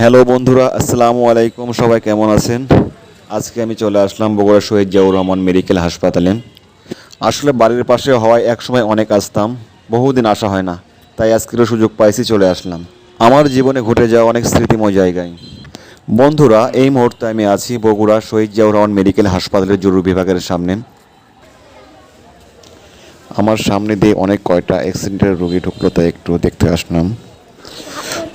Hello বন্ধুরা, আসসালামু আলাইকুম, সবাই কেমন আছেন? আজকে আমি চলে আসলাম বগুড়া শহীদ জিয়াউর রহমান মেডিকেল হাসপাতালে। আসলে বাড়ির পাশে হওয়ায় একসময় অনেক আসতাম, বহুদিন আসা হয় না, তাই আজকেরও সুযোগ পাইছি চলে আসলাম। আমার জীবনে ঘটে যাওয়া অনেক স্মৃতিময় জায়গায়। বন্ধুরা, এই মুহূর্তে আমি আছি বগুড়া শহীদ জিয়াউর রহমান মেডিকেল হাসপাতালের জরুরি বিভাগের সামনে। আমার সামনে দিয়ে অনেক কয়টা অ্যাক্সিডেন্টের রোগী ঢুকলো তাই একটু দেখতে আসলাম।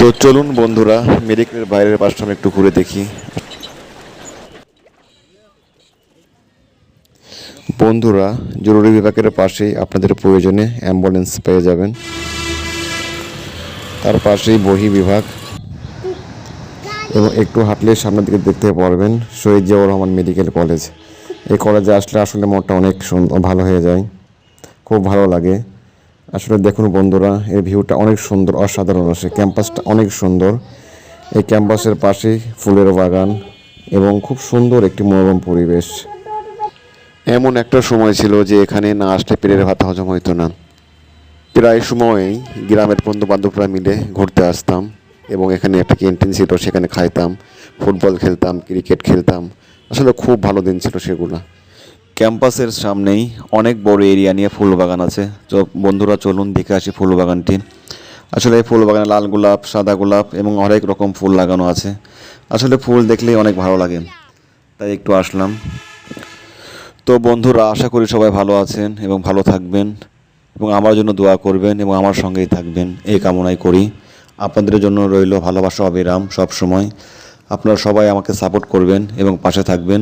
তো চলুন বন্ধুরা মেডিকেলের বাইরের পাশটা আমি একটু ঘুরে দেখি। বন্ধুরা, জরুরি বিভাগের পাশেই আপনাদের প্রয়োজনে অ্যাম্বুলেন্স পেয়ে যাবেন। তার পাশেই বহি বিভাগ। এবং একটু হাঁটলে সামনের দিকে দেখতে পারবেন, শহীদ জিয়াউর রহমান মেডিকেল কলেজ। এই কলেজে আসলে আসলে মনটা অনেক ভালো হয়ে যায়। খুব ভালো লাগে। আসলে দেখুন বন্ধুরা, এই ভিউটা অনেক সুন্দর, অসাধারণ আছে। ক্যাম্পাসটা অনেক সুন্দর। এই ক্যাম্পাসের পাশেই ফুলের বাগান এবং খুব সুন্দর একটি মনোরম পরিবেশ। এমন একটা সময় ছিল যে এখানে না আসলে পেটের ভাত হজম হইতো না। প্রায় সময়ই গ্রামের বন্ধু বান্ধবরা মিলে ঘুরতে আসতাম এবং এখানে একটা ক্যান্টিন ছিল, সেখানে খাইতাম, ফুটবল খেলতাম, ক্রিকেট খেলতাম। আসলে খুব ভালো দিন ছিল সেগুলো। ক্যাম্পাসের সামনেই অনেক বড় এরিয়া নিয়ে ফুল বাগান আছে। তো বন্ধুরা, চলুন দেখে আসি ফুল বাগানটি আসলে এই ফুল বাগানে লাল গোলাপ, সাদা গোলাপ এবং অনেক রকম ফুল লাগানো আছে। আসলে ফুল দেখলেই অনেক ভালো লাগে। তাই একটু আসলাম। তো বন্ধুরা, আশা করি সবাই ভালো আছেন এবং ভালো থাকবেন এবং আমার জন্য দোয়া করবেন এবং আমার সঙ্গেই থাকবেন। এই কামনাই করি। আপনাদের জন্য রইল ভালোবাসা, অবিরাম সব সময়। আপনারা সবাই আমাকে সাপোর্ট করবেন এবং পাশে থাকবেন।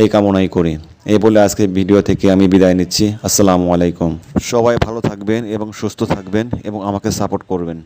এই কামনাই করি। এই বলে আজকে ভিডিও থেকে আমি বিদায় নিচ্ছি। আসসালামু আলাইকুম। সবাই ভালো থাকবেন এবং সুস্থ থাকবেন এবং আমাকে সাপোর্ট করবেন।